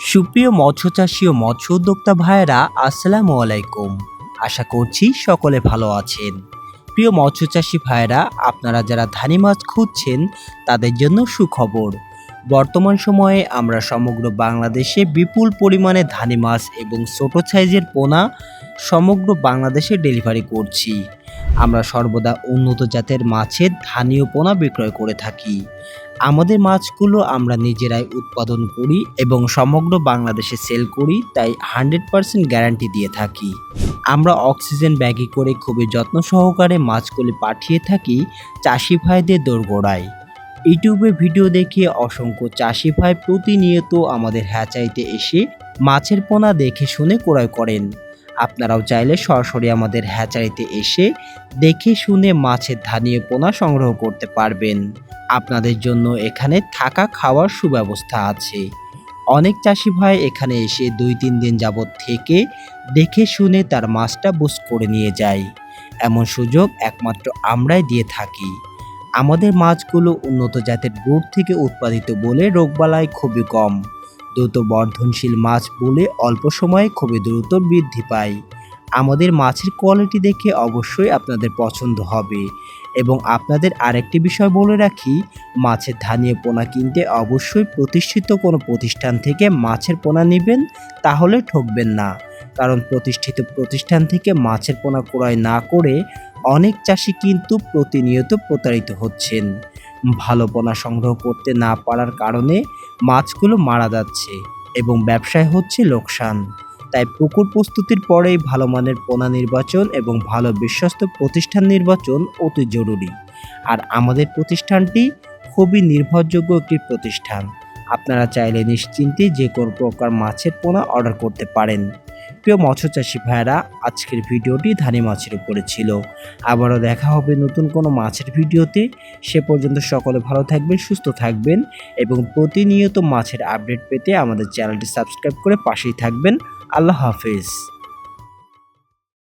সুপ্রিয় মৎস্য চাষী ও মৎস্য উদ্যোক্তা ভাইয়েরা, আসসালামু আলাইকুম। আশা করছি সকলে ভালো আছেন। প্রিয় মৎস্য চাষী ভাইয়েরা, আপনারা যারা ধানি মাছ খুঁজছেন, তাদের জন্য সুখবর। বর্তমান সময়ে আমরা সমগ্র বাংলাদেশে বিপুল পরিমাণে ধানি মাছ এবং ছোট সাইজের পোনা সমগ্র বাংলাদেশে ডেলিভারি করছি। আমরা সর্বদা উন্নত জাতের মাছের ধানীয় পোনা বিক্রয় করে থাকি। আমাদের মাছগুলো আমরা নিজেরাই উৎপাদন করি এবং সমগ্র বাংলাদেশে সেল করি, তাই হান্ড্রেড পার্সেন্ট গ্যারান্টি দিয়ে থাকি। আমরা অক্সিজেন ব্যাগে করে খুবই যত্ন সহকারে মাছগুলি পাঠিয়ে থাকি চাষি ভাইদের দোরগোড়ায়। ইউটিউবে ভিডিও দেখে অসংখ্য চাষি ভাই প্রতিনিয়ত আমাদের হ্যাচাইতে এসে মাছের পোনা দেখে শুনে ক্রয় করেন। আপনারাও চাইলে সরাসরি আমাদের হ্যাচারিতে এসে দেখে শুনে মাছের ধানীয় পোনা সংগ্রহ করতে পারবেন। আপনাদের জন্য এখানে থাকা খাওয়ার সুব্যবস্থা আছে। অনেক চাষি ভাই এখানে এসে দুই তিন দিন যাবৎ থেকে দেখে শুনে তার মাছটা বুস করে নিয়ে যায়। এমন সুযোগ একমাত্র আমরাই দিয়ে থাকি। আমাদের মাছগুলো উন্নত জাতের গুড় থেকে উৎপাদিত বলে রোগবালাই খুবই কম। দ্রুত বর্ধনশীল মাছ বলে অল্প সময়ে খুবই দ্রুত বৃদ্ধি পায়। আমাদের মাছের কোয়ালিটি দেখে অবশ্যই আপনাদের পছন্দ হবে। এবং আপনাদের আরেকটি বিষয় বলে রাখি, মাছের ধানীয় পোনা কিনতে অবশ্যই প্রতিষ্ঠিত কোনো প্রতিষ্ঠান থেকে মাছের পোনা নেবেন, তাহলে ঠকবেন না। কারণ প্রতিষ্ঠিত প্রতিষ্ঠান থেকে মাছের পোনা ক্রয় না করে অনেক চাষি কিন্তু প্রতিনিয়ত প্রতারিত হচ্ছেন। ভালো পোনা সংগ্রহ করতে না পারার কারণে মাছগুলো মারা যাচ্ছে এবং ব্যবসায় হচ্ছে লোকসান। তাই পুকুর প্রস্তুতির পরেই ভালো মানের পোনা নির্বাচন এবং ভালো বিশ্বস্ত প্রতিষ্ঠান নির্বাচন অতি জরুরি। আর আমাদের প্রতিষ্ঠানটি খুবই নির্ভরযোগ্য একটি প্রতিষ্ঠান। আপনারা চাইলে নিশ্চিন্তে যে কোনো প্রকার মাছের পোনা অর্ডার করতে পারেন। প্রিয় মৎস্য চাষি ভাইরা আজকের ভিডিওটি ধানি মাছের উপরে ছিল। আবারও দেখা হবে নতুন কোনো মাছের ভিডিওতে। সে পর্যন্ত সকলে ভালো থাকবেন, সুস্থ থাকবেন এবং প্রতিনিয়ত মাছের আপডেট পেতে আমাদের চ্যানেলটি সাবস্ক্রাইব করে পাশেই থাকবেন। আল্লাহ হাফেজ।